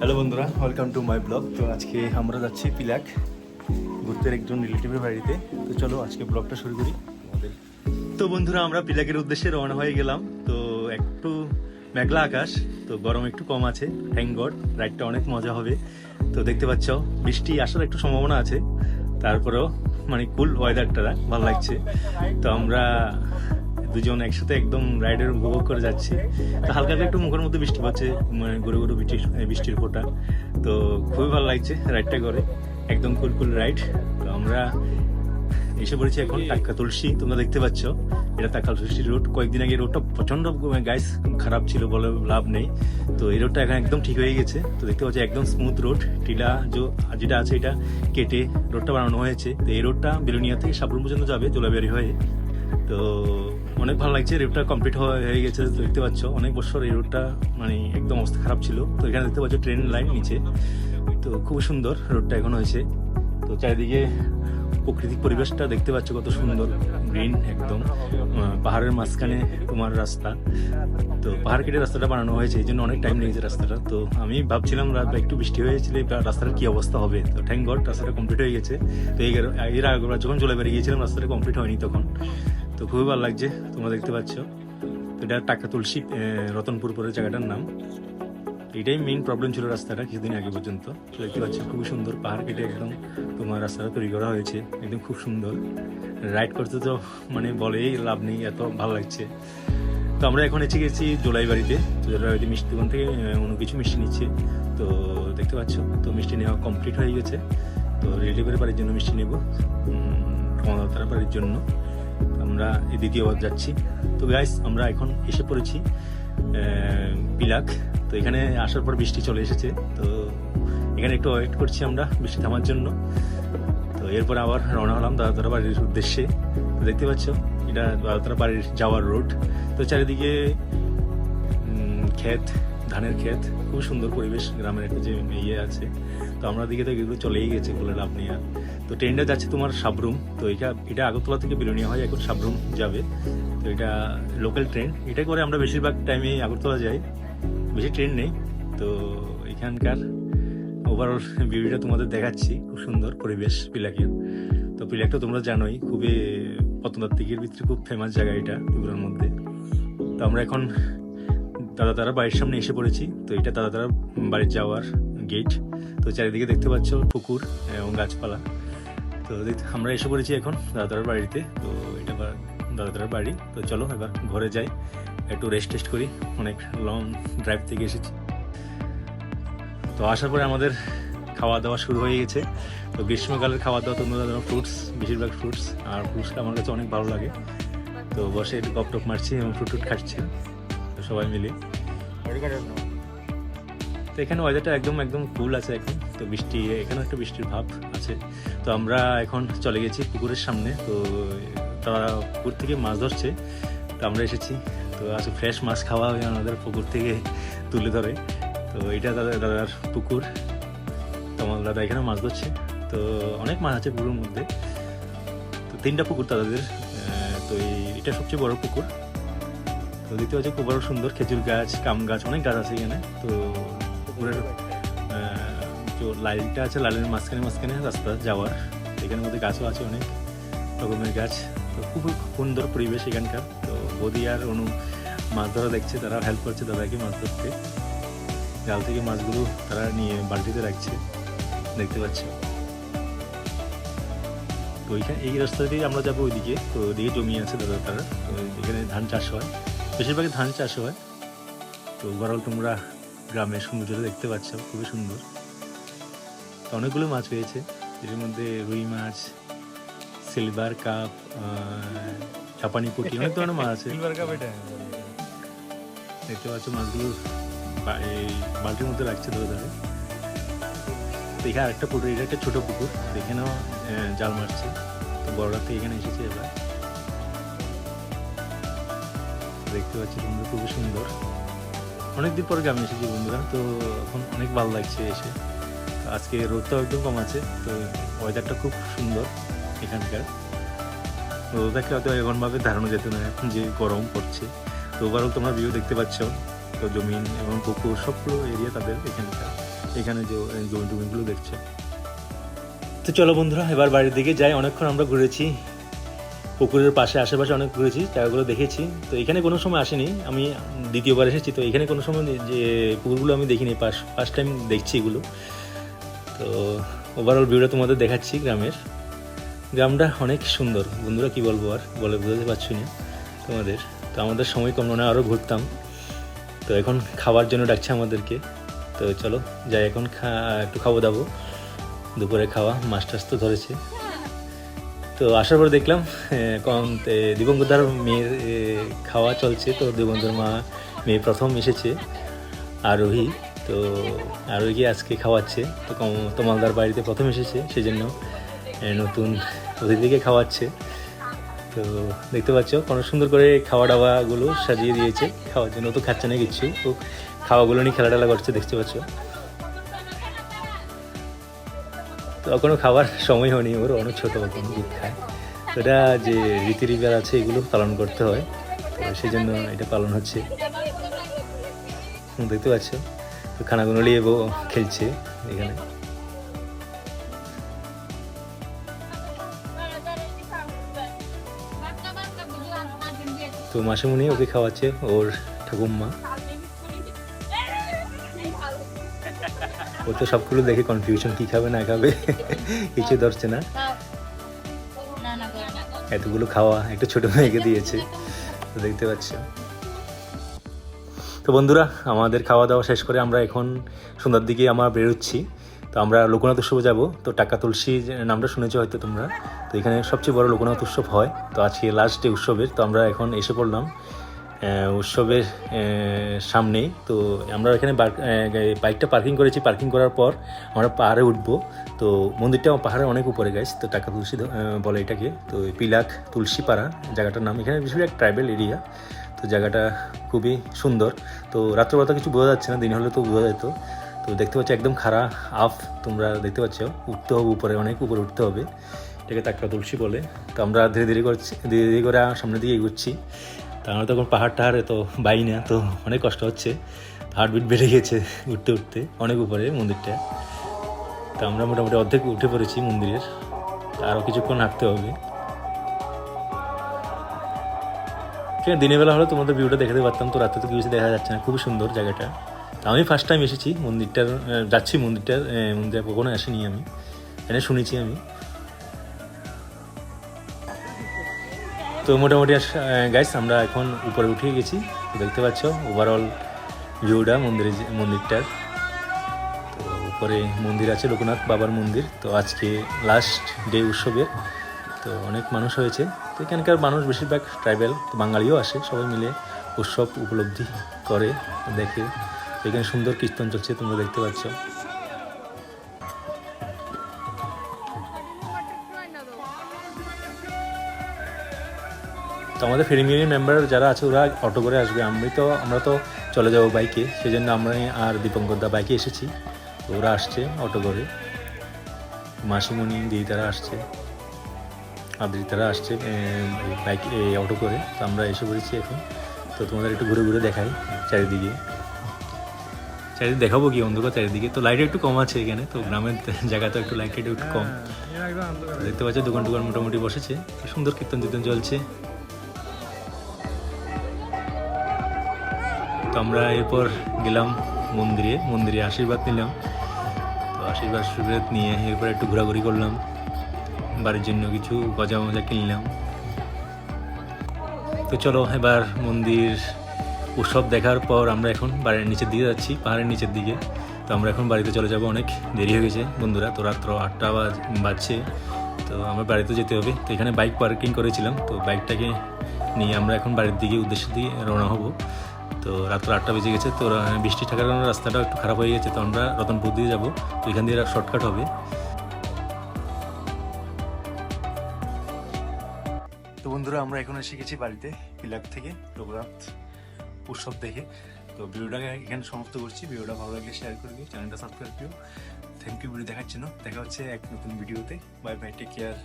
Hello বন্ধুরা welcome to my blog তো আজকে আমরা যাচ্ছি পিলাক ঘুরতে একজন রিলেটিভের বাড়িতে। তো চলো আজকে ব্লগটা শুরু করি আমাদের। তো বন্ধুরা, আমরা পিলাকের উদ্দেশ্যে রওনা হয়ে গেলাম। তো একটু মেঘলা আকাশ, তো গরম একটু কম আছে। থ্যাংক গড রাইডটা অনেক মজা হবে। তো দেখতে পাচ্ছ, বৃষ্টি আসার একটু সম্ভাবনা আছে। তারপরেও মানে কুল ওয়েদারটা ভালো লাগছে। তো আমরা দুজন একসাথে একদম রাইডের উপভোগ করে যাচ্ছি। তো হালকা হালকা একটু মুখের মধ্যে বৃষ্টি পাচ্ছে মানে গরু গরু বৃষ্টির বৃষ্টির ফোঁটা। তো খুবই ভালো লাগছে রাইডটা করে, একদম কুল কুল রাইড। তো আমরা এসে পড়েছি এখন টাক্কা তুলসী, তোমরা দেখতে পাচ্ছ। এটা টাক্কা তুলসী রোড। কয়েকদিন আগে রোডটা প্রচণ্ড গাইস খারাপ ছিল বলে লাভ নেই। তো এই রোডটা এখন একদম ঠিক হয়ে গেছে। তো দেখতে পাচ্ছি একদম স্মুথ রোড। টিলা যেটা আছে এটা কেটে রোডটা বানানো হয়েছে। তো এই রোডটা বেলুনিয়া থেকে সাবরুম পর্যন্ত যাবে জোলাবেরি হয়ে। তো অনেক ভালো লাগছে। রোডটা কমপ্লিট হয়ে গেছে, দেখতে পাচ্ছ। অনেক বছর এই রোডটা মানে একদম অবস্থা খারাপ ছিল। তো এখানে দেখতে পাচ্ছ ট্রেন লাইন নিচে। তো খুব সুন্দর রোডটা এখন হয়েছে। তো চারিদিকে প্রাকৃতিক পরিবেশটা দেখতে পাচ্ছ কত সুন্দর। গ্রিন একদম। পাহাড়ের মাঝখানে তোমার রাস্তা। তো পাহাড় কেটে রাস্তাটা বানানো হয়েছে, এই জন্য অনেক টাইম লেগেছে রাস্তাটা। তো আমি ভাবছিলাম রাত একটু বৃষ্টি হয়েছিল এই রাস্তাটার কি অবস্থা হবে। তো থ্যাংক গড রাস্তাটা কমপ্লিট হয়ে গেছে। তো এই এর আগে যখন চলে বেরিয়ে গিয়েছিলাম, রাস্তাটা কমপ্লিট হয়নি তখন। তো খুবই ভালো লাগছে, তোমরা দেখতে পাচ্ছ। তো এটা টাকা তুলসী রতনপুর পরে জায়গাটার নাম। এটাই মেইন প্রবলেম ছিল রাস্তাটা কিছুদিন আগে পর্যন্ত। তো দেখতে পাচ্ছি, খুবই সুন্দর পাহাড় কেটে একদম তোমার রাস্তাটা তৈরি করা হয়েছে। একদম খুব সুন্দর। রাইড করতে তো মানে বলেই লাভ নেই, এত ভালো লাগছে। তো আমরা এখন এসে গেছি জোলাই বাড়িতে তো জোলাই বাড়িতে মিষ্টি দোকান থেকে অন্য কিছু মিষ্টি নিচ্ছে। তো দেখতে পাচ্ছ, তো মিষ্টি নেওয়া কমপ্লিট হয়ে গেছে। তো রিলেটিভের বাড়ির জন্য মিষ্টি নেব। কমলতার বাড়ির জন্য। আমরা দ্বিতীয়বার যাচ্ছি। তো গাইস আমরা এখন এসে পড়েছি বিলাক। তো এখানে আসার পর বৃষ্টি চলে এসেছে। তো এখানে একটু ওয়েট করছি আমরা বৃষ্টি থামার জন্য। তো এরপর আবার রওনা হলাম দাদাতারা বাড়ির উদ্দেশ্যে। তো দেখতে পাচ্ছ, এটা দাদাতারা বাড়ির যাওয়ার রোড তো চারিদিকে ক্ষেত, ধানের ক্ষেত। খুব সুন্দর পরিবেশ, গ্রামের একটা যে ইয়ে আছে। তো আমরা দিকে তো এগুলো চলেই গেছে বলে লাভ নেই আর। তো ট্রেনটা যাচ্ছে তোমার সাবরুম তো এটা এটা আগরতলা থেকে বেরোনিয়া হয়, এখন সাবরুম যাবে। তো এটা লোকাল ট্রেন এটা করে আমরা বেশিরভাগ টাইমে আগরতলা যাই। বেশি ট্রেন নেই, তো এখানকার ওভারঅল ভিউটা তোমাদের দেখাচ্ছি, খুব সুন্দর পরিবেশ পিলাকের তো পিলাকটা তোমরা জানোই, খুবই প্রত্নতাত্ত্বিকের ভিতরে খুব ফেমাস জায়গা এটা ত্রিপুরার মধ্যে। তো আমরা এখন দাদা তারা বাড়ির সামনে এসে পড়েছি, তো এটা দাদা তারা বাড়ির যাওয়ার গেট তো চারিদিকে দেখতে পাচ্ছ পুকুর এবং গাছপালা। তো আমরা এসে পড়েছি এখন দাদার বাড়িতে। তো এটা দাদার বাড়ি। তো চলো এবার ঘরে যাই। একটু রেস্ট টেস্ট করি। অনেক লং ড্রাইভ থেকে এসেছি। তো আসার পরে আমাদের খাওয়া দাওয়া শুরু হয়ে গেছে। তো গ্রীষ্মকালের খাওয়া দাওয়া তোমরা জানো ফ্রুটস বেশিরভাগ ফ্রুটস আর ফ্রুটসটা আমার কাছে অনেক ভালো লাগে। তো বসে একটু গপ টপ মারছি এবং ফ্রুট টুট খাচ্ছি। তো সবাই মিলে। তো এখানে ওয়েদারটা একদম একদম কুল আছে এখন। তো বৃষ্টি, এখানেও একটা বৃষ্টির ভাব আছে। তো আমরা এখন চলে গেছি পুকুরের সামনে। তো তারা পুকুর থেকে মাছ ধরছে। তো আমরা এসেছি। তো আজকে ফ্রেশ মাছ খাওয়া হয় আমাদের পুকুর থেকে তুলে ধরে। তো এটা দাদা, দাদার পুকুর। তো আমার দাদা এখানে মাছ ধরছে। তো অনেক মাছ আছে পুকুরের মধ্যে। তো তিনটা পুকুর তাদের। তো এটা সবচেয়ে বড় পুকুর। তো দেখতে পাচ্ছি খুব বড় সুন্দর খেজুর গাছ, কাম গাছ, অনেক গাছ আছে এখানে। তো পুকুরের যে লাইনটা আছে, লাইনের মাঝখানে মাঝখানে রাস্তা যাওয়ার, এখানের মধ্যে গাছও আছে অনেক রকমের গাছ। তো খুব সুন্দর পরিবেশ এখানকার। তো বদি আর অনু মাছ ধরা দেখছে, তারা হেল্প করছে দাদাকে মাছ ধরতে। জাল থেকে মাছগুলো তারা নিয়ে বালতিতে রাখছে, দেখতে পাচ্ছ। তো ওইখানে এই রাস্তা দিয়ে আমরা যাব ওইদিকে। তো ওইদিকে জমি আছে দাদা, তারা। তো এখানে ধান চাষ হয়। বেশিরভাগই ধান চাষ হয়। তো ওভারঅল তোমরা গ্রামের সৌন্দর্যটা দেখতে পাচ্ছ খুবই সুন্দর। তো অনেকগুলো মাছ পেয়েছে এর মধ্যে রুই মাছ সিলভার কাপ চাপানি পুটি অনেক ধরনের মাছ আছে। দেখতে পাচ্ছ মাছগুলো এই বালতির মধ্যে রাখছে ধরে ধরে। দেখে আরেকটা পুকুর এটা একটা ছোট পুকুর এখানেও জাল মারছে। তো বড়রা তো এখানে এসেছে এবার। দেখতে পাচ্ছি তোমরা খুবই সুন্দর। অনেকদিন পরে গ্রামে এসেছি বন্ধুরা, তো এখন অনেক ভালো লাগছে এসে। আজকে রোদটাও একদম কম আছে, তো ওয়েদারটা খুব সুন্দর এখানকার। রোদটাকে হয়তো এমনভাবে ধারণা যেত না, এখন যে গরম পড়ছে। তো ওভারঅল তোমরা ভিউ দেখতে পাচ্ছ, তো জমিন এবং পুকুর, সবগুলো এরিয়া তাদের এখানকার। এখানে যে জমি টুমিগুলো দেখছে। তো চলো বন্ধুরা, এবার বাড়ির দিকে যাই, অনেকক্ষণ আমরা ঘুরেছি। পুকুরের পাশে, আশেপাশে অনেক ঘুরেছি, জায়গাগুলো দেখেছি। তো এখানে কোনো সময় আসিনি। আমি দ্বিতীয়বার এসেছি, তো এখানে কোনো সময় যে পুকুরগুলো আমি দেখিনি ফার্স্ট ফার্স্ট টাইম দেখছি এগুলো। তো ওভারঅল ভিউটা তোমাদের দেখাচ্ছি গ্রামের। গ্রামটা অনেক সুন্দর। বন্ধুরা কি বলব আর? বলে বোঝাতে পারছি না তোমাদের। তো আমাদের সময় কম হয় আরও ঘুরতাম। তো এখন খাবার জন্য ডাকছে আমাদেরকে। তো চলো, যাই, এখন খা একটু খাব দাবো। দুপুরে খাওয়া মাছ টাছ তো ধরেছে। তো আসার পর দেখলাম কম দিবঙ্গদার মেয়ের খাওয়া চলছে। তো দিবঙ্গদার মা, মেয়ে প্রথম এসেছে আরোহী তো আরোহী আজকে খাওয়াচ্ছে। তো কম- তোমালদার বাড়িতে প্রথম এসেছে, সেজন্য নতুন অতিথিকে খাওয়াচ্ছে। তো দেখতে পাচ্ছ কোনো সুন্দর করে খাওয়া দাওয়াগুলো সাজিয়ে দিয়েছে। খাওয়ার জন্য তো খাচ্ছে না কিচ্ছু তো খাওয়াগুলো নিয়ে খেলা টেলা করছে, দেখতে পাচ্ছ। তো এখনও খাবার সময় হয়নি, ওর অনেক ছোটো এখন দুধ খায় তো এটা যে রীতি রিবাজ আছে, এগুলো পালন করতে হয়। তো সেই জন্য এটা পালন হচ্ছে। দেখতে পাচ্ছ? তো খানাগুলো নিয়ে খেলছে এখানে। তো মাসিমণি ওকে খাওয়াচ্ছে ওর ঠাকুম্মা ও তো সবগুলো দেখে কনফিউশন কি খাবে, না খাবে, কিছু ধরছে না। এতগুলো খাওয়া একটা ছোট মেয়েকে দিয়েছে তো দেখতে পাচ্ছ। তো বন্ধুরা, আমাদের খাওয়া দাওয়া শেষ করে আমরা এখন সন্ধ্যার দিকে আমরা বেরোচ্ছি। তো আমরা লোকনাথ উৎসবে যাব। তো টাকা তুলসী নামটা শুনেছো হয়তো তোমরা। তো এখানে সবচেয়ে বড় লোকনাথ উৎসব হয়। তো আজকে লাস্ট ডে উৎসবের। তো আমরা এখন এসে পড়লাম। উৎসবের সামনেই। তো আমরা এখানে বাইকটা পার্কিং করেছি। পার্কিং করার পর আমরা পাহাড়ে উঠবো। তো মন্দিরটা আমার পাহাড়ে অনেক উপরে গেছে তো টাকা তুলসী বলে এটাকে। তো পিলাক তুলসী পাড়া জায়গাটার নাম। এখানে বেশিরভাগ ট্রাইবেল এরিয়া তো জায়গাটা খুবই সুন্দর। তো রাত্রবেলা কিছু বোঝা যাচ্ছে না, দিন হলে তো বোঝা যেত। তো দেখতে পাচ্ছ একদম খাড়া আফ, তোমরা দেখতে পাচ্ছ। উঠতে হবে উপরে, অনেক উপরে উঠতে হবে। এটাকে তাকড়া তুলসী বলে। তো আমরা ধীরে ধীরে করছি, ধীরে ধীরে করে সামনের দিকে এগোচ্ছি। আমরা তখন পাহাড় টাহাড়ে তো বাই না, তো অনেক কষ্ট হচ্ছে। হার্টবিট বেড়ে গেছে উঠতে উঠতে, অনেক উপরে মন্দিরটা। তো আমরা মোটামুটি অর্ধেক উঠে পড়েছি মন্দিরের। আরও কিছুক্ষণ হাঁটতে হবে। ঠিক আছে, দিনের বেলা হলে তোমাদের ভিউটা দেখাতে পারতাম, তো রাতে তো কিছু দেখা যাচ্ছে না খুবই সুন্দর জায়গাটা। তো আমি ফার্স্ট টাইম এসেছি মন্দিরটার যাচ্ছি মন্দিরটার মন্দিরে কখনো আসিনি আমি। এনে শুনেছি আমি। তো মোটামুটি গাইস আমরা এখন উপরে উঠে গেছি। দেখতে পাচ্ছ ওভারঅল ভিউটা মন্দিরে মন্দিরটার। তো উপরে মন্দির আছে, লোকনাথ বাবার মন্দির। তো আজকে লাস্ট ডে উৎসবের তো অনেক মানুষ হয়েছে। তো এখানকার মানুষ বেশিরভাগ ট্রাইবেল বাঙালিও আসে, সবাই মিলে উৎসব উপলব্ধি করে, দেখে। এখানে সুন্দর কীর্তন চলছে, তোমরা দেখতে পাচ্ছ। তো আমাদের ফেরিমিউনি মেম্বার যারা আছে ওরা অটো করে আসবে। আমি তো আমরা তো চলে যাব বাইকে সেই জন্য আমরা আর দীপঙ্কর দা বাইকে এসেছি। তো ওরা আসছে অটো করে। মাসিমণি দিদি তারা আসছে। আদ্রি তারা আসছে বাইক অটো করে। তো আমরা এসে পড়েছি এখন। তো তোমাদের একটু ঘুরে ঘুরে দেখাই চারিদিকে। চারিদিকে দেখাবো কি? অন্ধকার চারিদিকে। তো লাইট একটু কম আছে এখানে। তো গ্রামের জায়গা তো একটু লাইট একটু কম। দেখতে পাচ্ছ দোকান টোকান মোটামুটি বসেছে। সুন্দর কীর্তন টীর্তন চলছে। তো আমরা এরপর গেলাম মন্দিরে মন্দিরে আশীর্বাদ নিলাম। তো আশীর্বাদ আশীর্বাদ নিয়ে এরপর একটু ঘোরাঘুরি করলাম। বাড়ির জন্য কিছু গজা মজা কিনলাম। তো চলো এবার মন্দির উৎসব দেখার পর আমরা এখন বাড়ির নিচের দিকে যাচ্ছি, পাহাড়ের নিচের দিকে। তো আমরা এখন বাড়িতে চলে যাব অনেক দেরি হয়ে গেছে। বন্ধুরা, তো রাত্র আটটা বাজ- বাজছে। তো আমার বাড়িতে যেতে হবে। তো এখানে বাইক পার্কিং করেছিলাম। তো বাইকটাকে নিয়ে আমরা এখন বাড়ির দিকে, উদ্দেশ্যের দিকে রওনা হব। তো রাত্র আটটা বেজে গেছে, তো বৃষ্টি থাকার কারণে রাস্তাটা একটু খারাপ হয়ে গেছে, তো আমরা রতনপুর দিয়ে যাব। তো এখান দিয়ে শর্টকাট হবে। তো বন্ধুরা, আমরা এখন এসে গেছি বাড়িতে পিলাক থেকে রঘুনাথ উৎসব দেখে। তো ভিডিওটাকে এখানে সমাপ্ত করছি। ভিডিওটা ভালো লাগলে শেয়ার করে চ্যানেলটা সাবস্ক্রাইব দিও। থ্যাংক ইউ ভিডিও দেখার জন্য। দেখা হচ্ছে এক নতুন ভিডিওতে। Bye bye take care